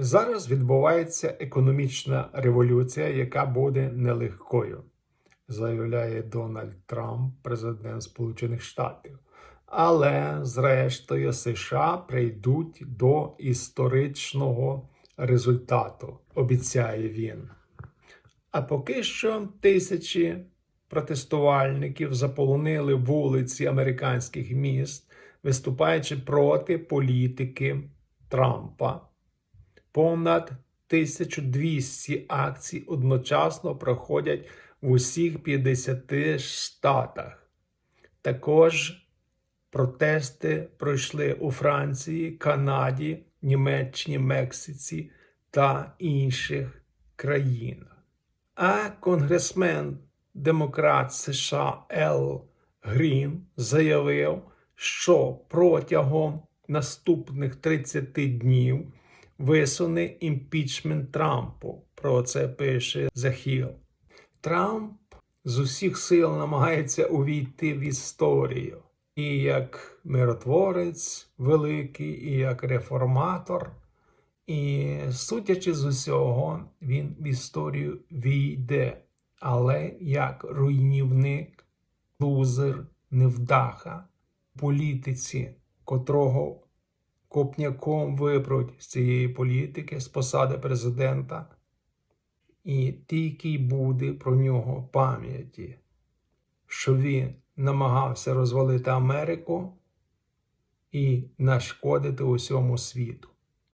Зараз відбувається економічна революція, яка буде нелегкою, заявляє Дональд Трамп, президент Сполучених Штатів. Але, зрештою, США прийдуть до історичного результату, обіцяє він. А поки що тисячі протестувальників заполонили вулиці американських міст, виступаючи проти політики Трампа. Понад 1200 акцій одночасно проходять в усіх 50 штатах. Також протести пройшли у Франції, Канаді, Німеччині, Мексиці та інших країнах. А конгресмен демократ США Ел Грін заявив, що протягом наступних 30 днів висуне імпічмент Трампу. Про це пише Hill. Трамп з усіх сил намагається увійти в історію і як миротворець великий, і як реформатор. І судячи з усього, він в історію війде, але як руйнівник, лузер, невдаха, політиці, котрого копняком випруть з цієї політики, з посади президента, і тільки буде про нього пам'яті, що він намагався розвалити Америку і нашкодити усьому світу.